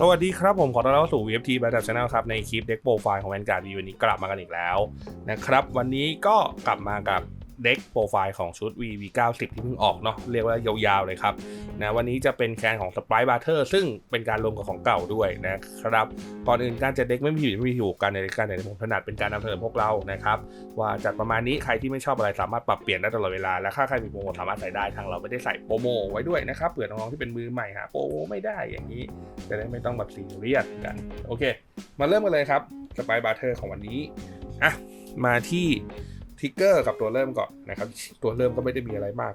สวัสดีครับผมขอต้อนรับสู่ VFT Battle Channel ครับ ในคลิปเด็กโปรไฟล์ของแวนการ์ดีวันนี้กลับมากันอีกแล้วนะครับ วันนี้ก็กลับมากับ เด็กโปรไฟล์ของชุด VV90 ที่เพิ่งออกเนาะเรียกว่ายาวๆเลยครับนะวันนี้จะเป็นแคนของ Sprite Butter ซึ่งเป็นการรวมกับของเก่าด้วยนะครับก่อนอื่นการจัดเด็กไม่มีผิดไม่มีถูกการในการในผมถนัดเป็นการนำเสนอพวกเรานะครับว่าจัดประมาณนี้ใครที่ไม่ชอบอะไรสามารถปรับเปลี่ยนได้ตลอดเวลาและถ้าใครมีโปรโมทสามารถใส่ได้ทางเราไม่ได้ใส่โปรโมไว้ด้วยนะครับเผื่อน้องๆที่เป็นมือใหม่หาโปรโมไม่ได้อย่างนี้จะได้ไม่ต้องแบบซีเรียสกันโอเค มาเริ่มกันเลยครับสไปบาร์เทอร์ของวันนี้อะมาที่ ทิกเกอร์กับตัวเริ่มก่อนนะครับ ตัวเริ่มก็ไม่ได้มีอะไรมาก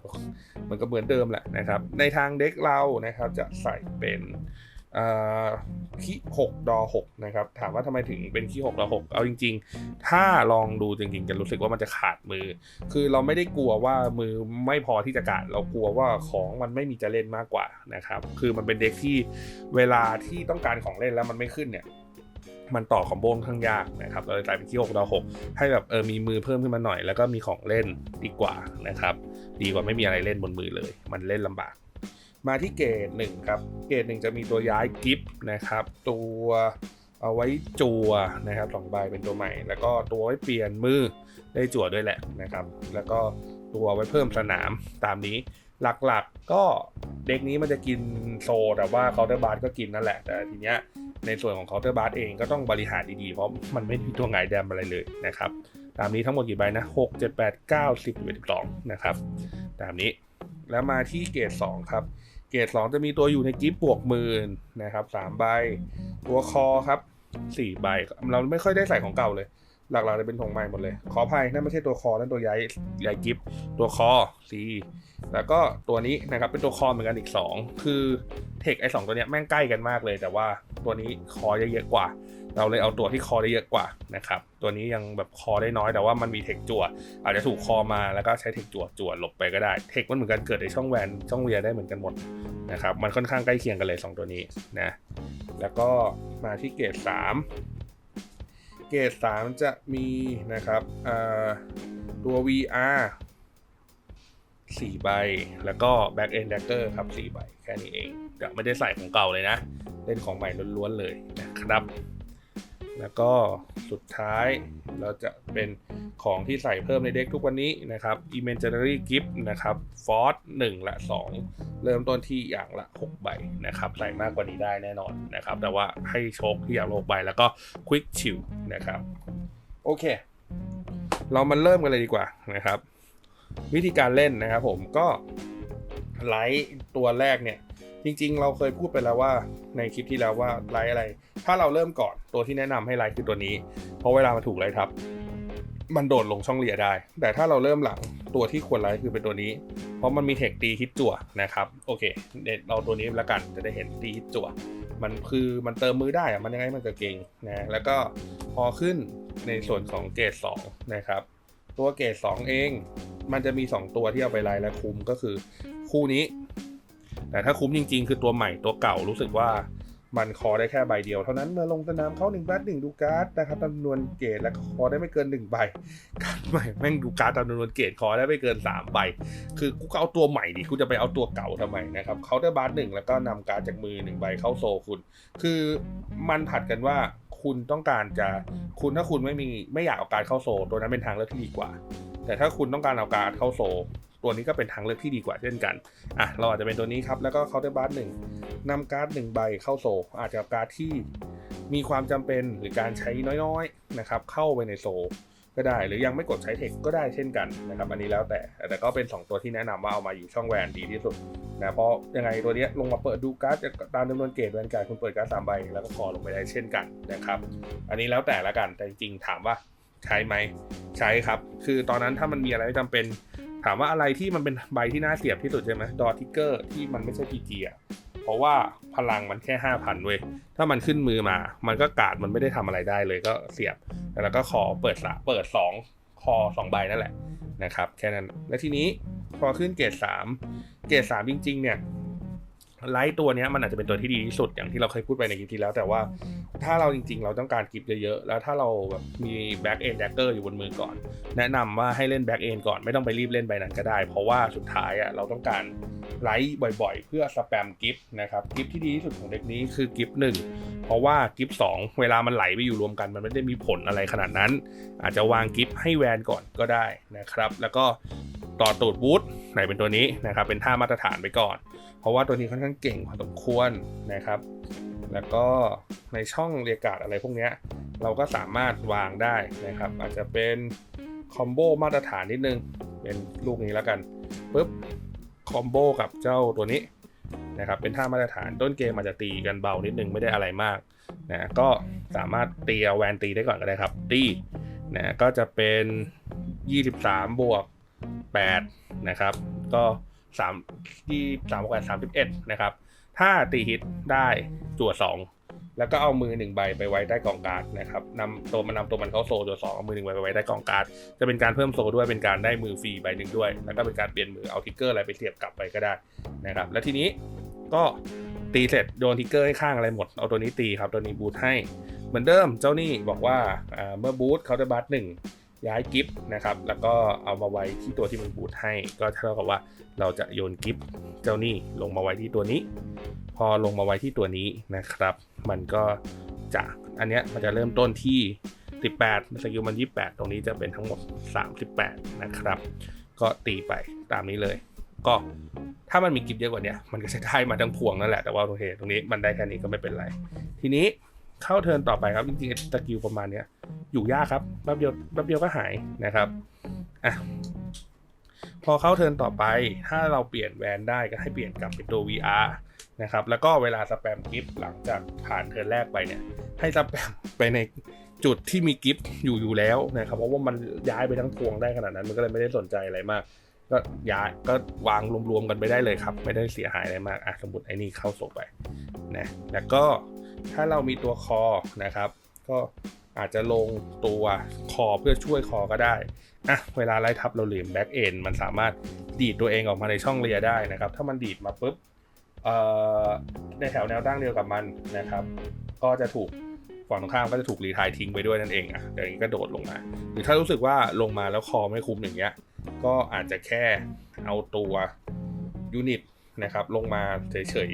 มันก็เหมือนเดิมแหละนะครับ ในทางเด็กเรานะครับจะใส่เป็นคีหกดอหกนะครับ ถามว่าทำไมถึงเป็นคีหกดอหกเอาจริง ๆ ถ้าลองดูจริงๆจะรู้สึกว่ามันจะขาดมือ คือเราไม่ได้กลัวว่ามือไม่พอที่จะการเรากลัวว่าของมันไม่มีจะเล่นมากกว่านะครับ คือมันเป็นเด็กที่เวลาที่ต้องการของเล่นแล้วมันไม่ขึ้นเนี่ย มันต่อคอมโบค่อนข้างยากนะครับเราเลยใส่เป็นที่6ดาว6ให้แบบเออมีมือเพิ่มขึ้นมาหน่อย แล้วก็มีของเล่นดีกว่านะครับ ดีกว่าไม่มีอะไรเล่นบนมือเลย มันเล่นลำบาก มาที่เกรดหนึ่งครับ เกรดหนึ่งจะมีตัวย้ายกิฟต์นะครับ ตัวเอาไว้จัวนะครับสองใบเป็นตัวใหม่ แล้วก็ตัวไว้เปลี่ยนมือได้จั่วด้วยแหละนะครับ แล้วก็ตัวไว้เพิ่มสนามตามนี้ หลักๆ ก็เด็กนี้มันจะกินโซ แต่ว่าเคาน์เตอร์บาร์ก็กินนั่นแหละ แต่ทีเนี้ยในส่วนของเคาน์เตอร์บาร์เองก็ต้องบริหารดีๆ เพราะมันไม่มีตัวไงแดมอะไรเลยนะครับ ตามนี้ทั้งหมดกี่ใบนะ6 7 8 9 10 11 12นะครับ ตามนี้แล้วมาที่เกรด2ครับ เกรด2จะมีตัวอยู่ในกิฟบวกหมื่นนะครับ3ใบ ตัวคอครับ4ใบ เราไม่ค่อยได้ใส่ของเก่าเลย หลักๆจะเป็นของใหม่หมดเลย ขออภัยนั่นไม่ใช่ตัวคอนั่นตัวย้ายย้ายกิฟ ตัวคอสีแล้วก็ตัวนี้นะครับเป็นตัวคอเหมือนกันอีก 2 คือเทคไอ้สตัวเนี้ยแม่งใกล้กันมากเลย แต่ว่าตัวนี้คอเยอะกว่า เราเลยเอาตัวที่คอได้เยอะกว่านะครับตัวนี้ยังแบบคอได้น้อยแต่ว่ามันมีเทคจั่วอาจจะถูกคอมาแล้วก็ใช้เทคจั่วจั่วหลบไปก็ได้เทคมันเหมือนกันเกิดในช่องแวนช่องเวียได้เหมือนกันหมดนะครับมันค่อนข้างใกล้เคียงกันเลย 2 ตัวนี้นะแล้วก็มาที่เกรด3เกรด3จะมีนะครับตัว VR 4 ใบ แล้วก็ Back End Dagger ครับ 4 ใบ แค่นี้เองเดี๋ยวไม่ได้ใส่ของเก่าเลยนะ เล่นของใหม่ล้วนๆเลยนะครับ แล้วก็สุดท้ายเราจะเป็นของที่ใส่เพิ่มในเด็กทุกวันนี้นะครับ Imaginary Gift นะครับ Force 1และ 2 เริ่มต้นที่อย่างละ 6 ใบนะครับ ใส่มากกว่านี้ได้แน่นอนนะครับ แต่ว่าให้โชคที่อย่างละ6ใบแล้วก็ Quick Chill นะครับ โอเค เรามาเริ่มกันเลยดีกว่านะครับ วิธีการเล่นนะครับผมก็ไลท์ตัวแรกเนี่ย จริง ๆ เราเคยพูดไปแล้วว่าในคลิปที่แล้วว่าไลท์อะไร ถ้าเราเริ่มก่อนตัวที่แนะนำให้ไลท์คือตัวนี้ เพราะเวลามันถูกไลท์ทับ มันโดดลงช่องเลียได้ แต่ถ้าเราเริ่มหลังตัวที่ควรไลท์คือเป็นตัวนี้ เพราะมันมีเทคตีฮิตจั่วนะครับโอเคเดี๋ยวเราตัวนี้ละกันจะได้เห็นตีฮิตจั่วมันคือมันเติมมือได้อะมันยังไงมันก็เก่งนะแล้วก็พอขึ้นในส่วนของเกรด2นะครับ ตัวเกรด2เอง มันจะมี 2 ตัวที่เอาไปไล่และคุ้มก็คือคู่นี้ แต่ถ้าคุ้มจริง ๆ คือตัวใหม่ตัวเก่ารู้สึกว่ามันคอได้แค่ใบเดียวเท่านั้นเมื่อลงสนามเขาหนึ่งบัตหนึ่งดูการ์ดนะครับจำนวนเกรดและคอได้ไม่เกินหนึ่งใบการ์ดใหม่แม่งดูการ์ดจำนวนเกรดคอได้ไม่เกินสามใบคือกูเอาตัวใหม่ดิกูจะไปเอาตัวเก่าทำไมนะครับเขาได้บัตหนึ่งแล้วก็นำการ์ดจากมือหนึ่งใบเข้าโซคุณ คือมันผัดกันว่าคุณต้องการจะคุณถ้าคุณไม่มีไม่อยากเอาการเข้าโซตัวนั้นเป็นทางเลือกที่ดีกว่า แต่ถ้าคุณต้องการเอาการเข้าโซตัวนี้ก็เป็นทางเลือกที่ดีกว่าเช่นกัน อะ เราอาจจะเป็นตัวนี้ครับ แล้วก็เคาน์เตอร์บาร์หนึ่งนำการ์ดหนึ่งใบเข้าโซ อาจจะการ์ดที่มีความจำเป็นหรือการใช้น้อยๆนะครับ เข้าไปในโซ ก็ได้ หรือยังไม่กดใช้เทคก็ได้เช่นกันนะครับ อันนี้แล้วแต่ แต่ก็เป็น 2 ตัวที่แนะนำว่าเอามาอยู่ช่องแวนดีที่สุดนะ เพราะยังไงตัวนี้ลงมาเปิดดูการ์ดตามจำนวนเกรดแวนการ์ดคุณเปิดการ์ดสามใบแล้วก็คอลงไปได้เช่นกันนะครับ อันนี้แล้วแต่ละกัน แต่จริงๆถามว่า ใช้ไหมใช้ครับ คือตอนนั้นถ้ามันมีอะไรจำเป็น ถามว่าอะไรที่มันเป็นใบที่น่าเสียบที่สุดใช่ไหมดอทิกเกอร์ที่มันไม่ใช่พีจีอะเพราะว่าพลังมันแค่ห้าพันเว้ย ถ้ามันขึ้นมือมา มันก็กาดมันไม่ได้ทำอะไรได้เลยก็เสียบ แล้วก็ขอเปิดสะเปิดสองคอสองใบนั่นแหละนะครับ แค่นั้น และทีนี้พอขึ้นเกรดสามเกรดสามจริง ๆ เนี่ย ไลท์ตัวเนี้ยมันอาจจะเป็นตัวที่ดีที่สุดอย่างที่เราเคยพูดไปในคลิปที่แล้ว แต่ว่าถ้าเราจริงๆ เราต้องการกิฟเยอะๆ แล้วถ้าเราแบบมีแบ็กเอนแดกเกอร์อยู่บนมือก่อน แนะนำว่าให้เล่นแบ็กเอนก่อนไม่ต้องไปรีบเล่นใบนั้นก็ได้ เพราะว่าสุดท้ายอะเราต้องการไลท์บ่อยๆ เพื่อสแปมกิฟนะครับกิฟที่ดีที่สุดของเด็กนี้คือกิฟหนึ่งเพราะว่ากิฟสองเวลามันไหลไปอยู่รวมกัน มันไม่ได้มีผลอะไรขนาดนั้น อาจจะวางกิฟให้แวนก่อนก็ได้นะครับ แล้วก็ต่อตูดบูท ไหนเป็นตัวนี้นะครับ เป็นท่ามาตรฐานไปก่อน เพราะว่าตัวนี้ค่อนข้างเก่งพอสมควรนะครับ แล้วก็ในช่องเรียกาดอะไรพวกนี้เราก็สามารถวางได้นะครับ อาจจะเป็นคอมโบมาตรฐานนิดนึง เป็นลูกนี้แล้วกันปุ๊บคอมโบกับเจ้าตัวนี้นะครับ เป็นท่ามาตรฐานต้นเกมอาจจะตีกันเบานิดนึงไม่ได้อะไรมากนะก็สามารถตีเอาแวนตีได้ก่อนก็ได้ครับตีนะก็จะเป็น 23 บวก 8นะครับ ก็3ที่3บวก8 31นะครับ ถ้าตีฮิตได้จั่ว2แล้วก็เอามือหนึ่งใบไปไว้ใต้กองการ์ดนะครับนำตัวมันนำตัวมันเข้าโซจั่วสองเอามือหนึ่งใบไปไว้ใต้กองการ์ดจะเป็นการเพิ่มโซด้วยเป็นการได้มือฟรีใบหนึ่งด้วย แล้วก็เป็นการเปลี่ยนมือเอาทิกเกอร์อะไรไปเสียบกลับไปก็ได้นะครับ แล้วทีนี้ก็ตีเสร็จโดนทิกเกอร์ให้ข้างอะไรหมดเอาตัวนี้ตีครับตัวนี้บูทให้เหมือนเดิมเจ้านี่บอกว่าเมื่อบูทเขาจะบัตหนึ่ง ย้ายกิฟต์นะครับ แล้วก็เอามาไว้ที่ตัวที่มันบูทให้ ก็เท่ากับว่าเราจะโยนกิฟต์เจ้านี่ลงมาไว้ที่ตัวนี้ พอลงมาไว้ที่ตัวนี้นะครับ มันก็จะอันเนี้ยมันจะเริ่มต้นที่ 18สกิลมัน 28 ตรงนี้จะเป็นทั้งหมด 38 นะครับ ก็ตีไปตามนี้เลย ก็ถ้ามันมีกิฟต์เยอะกว่านี้มันก็จะได้มาทั้งพวงนั่นแหละแต่ว่าโอเคตรงนี้มันได้แค่นี้ก็ไม่เป็นไร ทีนี้ เข้าเทิร์นต่อไปครับจริงๆสกิลประมาณเนี้ยอยู่ยากครับแป๊บเดียวแป๊บเดียวก็หายนะครับอะพอเข้าเทิร์นต่อไป ถ้าเราเปลี่ยนแวนได้ก็ให้เปลี่ยนกลับเป็นตัว VR นะครับ แล้วก็เวลาสแปมกิฟต์หลังจากผ่านเทิร์นแรกไปเนี่ย ให้สแปมไปในจุดที่มีกิฟต์อยู่อยู่แล้วนะครับ เพราะว่ามันย้ายไปทั้งพวงได้ขนาดนั้น มันก็เลยไม่ได้สนใจอะไรมาก ก็ย้ายก็วางรวมๆกันไปได้เลยครับ ไม่ได้เสียหายอะไรมากอะสมมติไอ้นี่เข้าโซไปนะแล้วก็ ถ้าเรามีตัวคอนะครับ ก็อาจจะลงตัวคอเพื่อช่วยคอก็ได้อะเวลาไล่ทับเราเหลี่ยมแบ็กเอนมันสามารถดีดตัวเองออกมาในช่องเลียได้นะครับ ถ้ามันดีดมาปุ๊บในแถวแนวตั้งเดียวกับมันนะครับ ก็จะถูกฝั่งตรงข้ามก็จะถูกรีทายทิ้งไปด้วยนั่นเองอะเดี๋ยวนี้ก็โดดลงมา หรือถ้ารู้สึกว่าลงมาแล้วคอไม่คุ้มอย่างเงี้ย ก็อาจจะแค่เอาตัวยูนิตนะครับลงมาเฉย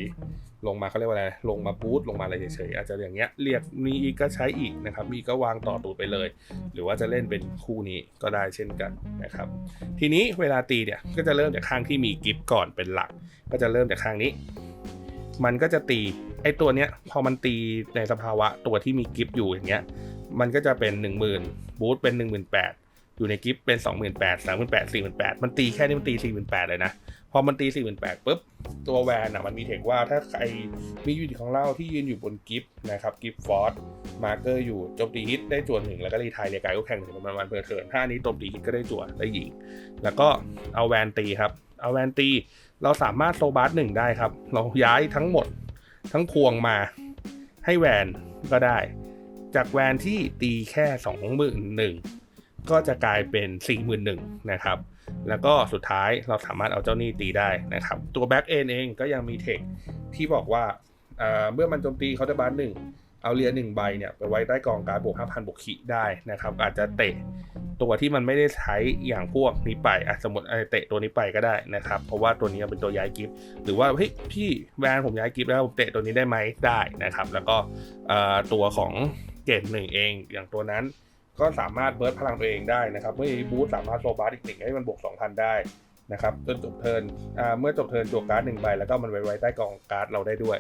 ลงมาเขาเรียกว่าอะไร ลงมาบูตลงมาอะไรเฉยๆอาจจะอย่างเงี้ยเรียกมีอีกก็ใช้อีกนะครับมีก็วางต่อตูดไปเลย หรือว่าจะเล่นเป็นคู่นี้ก็ได้เช่นกันนะครับทีนี้เวลาตีเนี่ยก็จะเริ่มจากข้างที่มีกิฟต์ก่อนเป็นหลัก ก็จะเริ่มจากข้างนี้ มันก็จะตีไอ้ตัวเนี้ยพอมันตีในสภาวะตัวที่มีกิฟต์อยู่อย่างเงี้ยมันก็จะเป็น 10,000 บูตเป็น 18,000อยู่ในกิฟต์เป็น 28,000 38,000 48,000มันตีแค่นี้มันตี 48,000 เลยนะ อมันตี48,000ปุ๊บ ตัวแวนอะมันมีเทคว่าถ้าใครมียูนิตของเราที่ยืนอยู่บนกิฟต์นะครับกิฟต์ฟอร์สมาร์เกอร์อยู่โจมตีฮิตได้จวนหนึ่งแล้วก็รีไทายเรียกายก็แข่งถึงประมาณวันเปิดเทิร์นถ้านี้โจมตีฮิตก็ได้จวนได้ยิง แล้วก็เอาแวนตีครับ เอาแวนตี เราสามารถโซบาร์หนึ่งได้ครับ เราย้ายทั้งหมดทั้งพวงมาให้แวนก็ได้ จากแวนที่ตีแค่สองหมื่นหนึ่งก็จะกลายเป็น 4 1 0 0 0นะครับ แล้วก็สุดท้ายเราสามารถเอาเจ้าหนี้ตีได้นะครับ ตัวแบ็กเอนเองก็ยังมีเทคที่บอกว่าเอ่อเมื่อมันโจมตีเขาจะบาร์หนึ่งเอาเรียนหนึ่งใบเนี่ยไปไว้ใต้กองการบวก5,000บวกขีได้นะครับ อาจจะเตะตัวที่มันไม่ได้ใช้อย่างพวกนี้ไปอะสมมติเตะตัวนี้ไปก็ได้นะครับ เพราะว่าตัวนี้เป็นตัวย้ายกิฟต์หรือว่าเฮ้ยพี่แวนผมย้ายกิฟต์แล้วผมเตะตัวนี้ได้ไหมได้นะครับ แล้วก็ตัวของเกตหนึ่งเองอย่างตัวนั้น ก็สามารถเบิร์ดพลังตัวเองได้นะครับ เมื่อบูธสามารถโซบาร์อีกหนึ่งให้มันบวก2,000 ได้นะครับจนจบเทิร์นอ่าเมื่อจบเทิร์นจั่วการ์ดหนึ่งใบแล้วก็มันไว้ไว้ใต้กองการ์ดเราได้ด้วย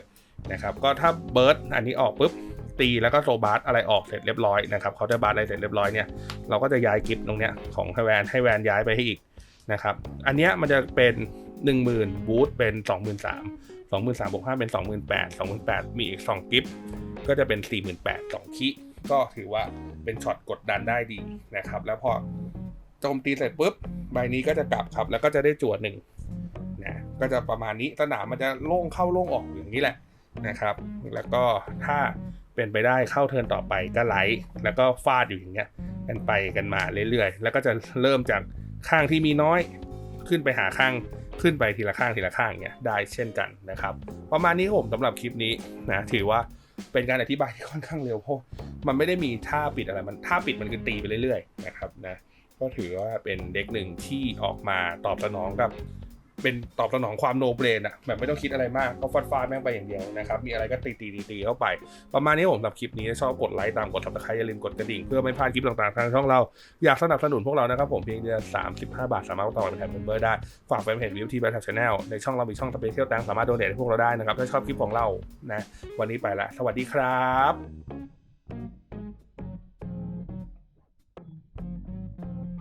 นะครับก็ถ้าเบิร์ดอันนี้ออกปุ๊บตีแล้วก็โซบาร์อะไรออกเสร็จเรียบร้อยนะครับเขาจะบาร์อะไรเสร็จเรียบร้อยเนี่ยเราก็จะย้ายกิฟต์ตรงเนี้ยของให้แวนให้แวนย้ายไปให้อีกนะครับอันเนี้ยมันจะเป็น 10,000 บูธเป็น 23,000 23,000บวก5เป็น 28,000 28,000 มีอีก 2 กิฟต์ก็จะเป็น 48,000 2 คิ ก็ถือว่าเป็นช็อตกดดันได้ดีนะครับ แล้วพอโจมตีเสร็จปุ๊บใบนี้ก็จะกลับครับ แล้วก็จะได้จวดหนึ่งนะก็จะประมาณนี้สนามมันจะโล่งเข้าโล่งออกอย่างนี้แหละนะครับ แล้วก็ถ้าเป็นไปได้เข้าเทิร์นต่อไปก็ไลท์แล้วก็ฟาดอยู่อย่างเงี้ยกันไปกันมาเรื่อยๆ แล้วก็จะเริ่มจากข้างที่มีน้อยขึ้นไปหาข้างขึ้นไปทีละข้างทีละข้างอย่างเงี้ยได้เช่นกันนะครับ ประมาณนี้ผมสำหรับคลิปนี้นะถือว่าเป็นการอธิบายที่ค่อนข้างเร็วเพราะ มันไม่ได้มีท่าปิดอะไรมันท่าปิดมันคือตีไปเรื่อยๆนะครับนะก็ถือว่าเป็นเด็กหนึ่งที่ออกมาตอบสนองกับ เป็นตอบสนองความโนเบรนอะแบบไม่ต้องคิดอะไรมากก็ฟาดฟาดแม่งไปอย่างเดียวนะครับ มีอะไรก็ตีตีตีตีเข้าไป ประมาณนี้ผมสำหรับคลิปนี้ชอบกดไลค์ตามกด subscribe อย่าลืมกดกระดิ่งเพื่อไม่พลาดคลิปต่างๆทางช่องเรา อยากสนับสนุนพวกเรานะครับผมเพียงเดือน35บห้าบาท สามารถต่อเป็นแทนเมมเบอร์ได้ ฝากแฟนเพจวิวทีแบทแท็กชาแนลในช่องเรามีช่องสเปเชียลตังสามารถโดเนทให้พวกเราได้นะครับถ้าชอบคลิปของเรานะวันนี้ไปละสวัสดีครับ Thank you.